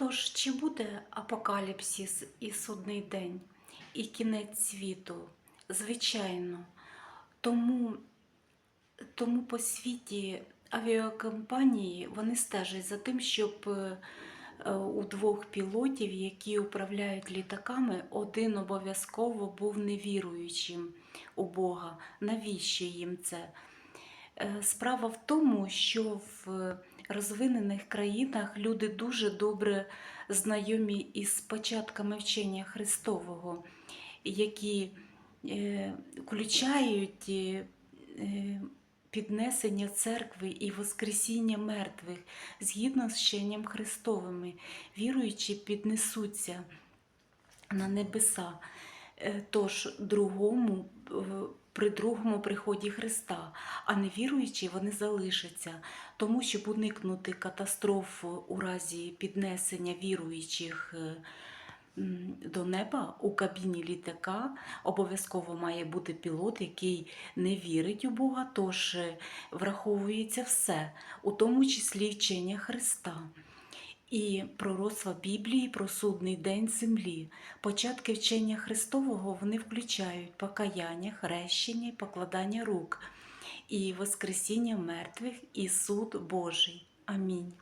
Тож, чи буде апокаліпсис і судний день, і кінець світу? Звичайно. Тому, тому по світі авіакомпанії вони стежать за тим, щоб е, у двох пілотів, які управляють літаками, один обов'язково був невіруючим у Бога. Навіщо їм це? Е, Справа в тому, що в розвинених країнах люди дуже добре знайомі із початками вчення Христового, які е, включають е, е, піднесення церкви і Воскресіння мертвих згідно з вченням Христовими. Віруючі піднесуться на небеса. Е, Тож другому при другому приході Христа, а невіруючі вони залишаться, тому щоб уникнути катастроф у разі піднесення віруючих е, до неба у кабіні літака обов'язково має бути пілот, який не вірить у Бога, тож е, враховується все, у тому числі вчення Христа. І пророцтва Біблії про судний день землі. Початки вчення Христового вони включають покаяння, хрещення, покладання рук, і воскресіння мертвих, і суд Божий. Амінь.